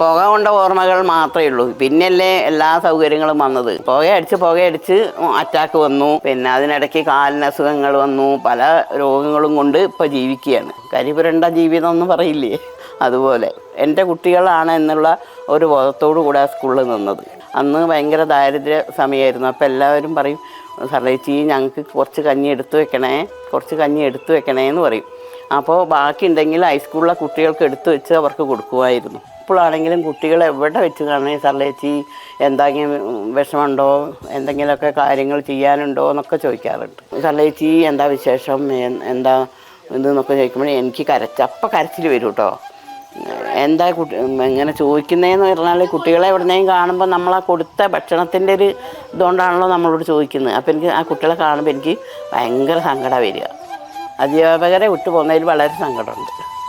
പുക കൊണ്ട ഓർമ്മകൾ മാത്രമേ ഉള്ളൂ. പിന്നല്ലേ എല്ലാ സൗകര്യങ്ങളും വന്നത്. പുകയടിച്ച് പുകയടിച്ച് അറ്റാക്ക് വന്നു. പിന്നെ അതിനിടയ്ക്ക് കാലിന് അസുഖങ്ങൾ വന്നു. പല രോഗങ്ങളും കൊണ്ട് ഇപ്പോൾ ജീവിക്കുകയാണ്. കരിപുരണ്ട ജീവിതം ഒന്നും പറയില്ലേ? അതുപോലെ. എന്റെ കുട്ടികളാണ് എന്നുള്ള ഒരു ബോധത്തോടു കൂടെ സ്കൂളിൽ നിന്നത്. അന്ന് ഭയങ്കര ദാരിദ്ര്യ സമയമായിരുന്നു. അപ്പോൾ എല്ലാവരും പറയും സർവേച്ചി ഞങ്ങൾക്ക് കുറച്ച് കഞ്ഞി എടുത്തു വെക്കണേ. കുറച്ച് കഞ്ഞി എടുത്തു വെക്കണേ എന്ന് പറയും. അപ്പോൾ ബാക്കി ഉണ്ടെങ്കിൽ ഹൈസ്കൂളിലെ കുട്ടികൾക്ക് എടുത്തു വെച്ച് അവർക്ക് കൊടുക്കുമായിരുന്നു. ഇപ്പോഴാണെങ്കിലും കുട്ടികൾ എവിടെ വെച്ച് കാണണേ സർലേച്ചി എന്തെങ്കിലും വിഷമമുണ്ടോ? എന്തെങ്കിലുമൊക്കെ കാര്യങ്ങൾ ചെയ്യാനുണ്ടോ എന്നൊക്കെ ചോദിക്കാറുണ്ട്. സർലേച്ചി എന്താ വിശേഷം? എന്താ ഇതെന്നൊക്കെ ചോദിക്കുമ്പോൾ എനിക്ക് കരച്ച. അപ്പം കരച്ചിൽ വരും കേട്ടോ. എന്താ കുട്ടി എങ്ങനെ ചോദിക്കുന്നതെന്ന് പറഞ്ഞാൽ കുട്ടികളെ എവിടുന്നേയും കാണുമ്പോൾ നമ്മൾ ആ കൊടുത്ത ഭക്ഷണത്തിന്റെ ഒരു ഇതുകൊണ്ടാണല്ലോ നമ്മളോട് ചോദിക്കുന്നത്. അപ്പോൾ എനിക്ക് ആ കുട്ടികളെ കാണുമ്പോൾ എനിക്ക് ഭയങ്കര സങ്കടം വരിക. അധ്യാപകരെ വിട്ടുപോകുന്നതിൽ വളരെ സങ്കടമുണ്ട്.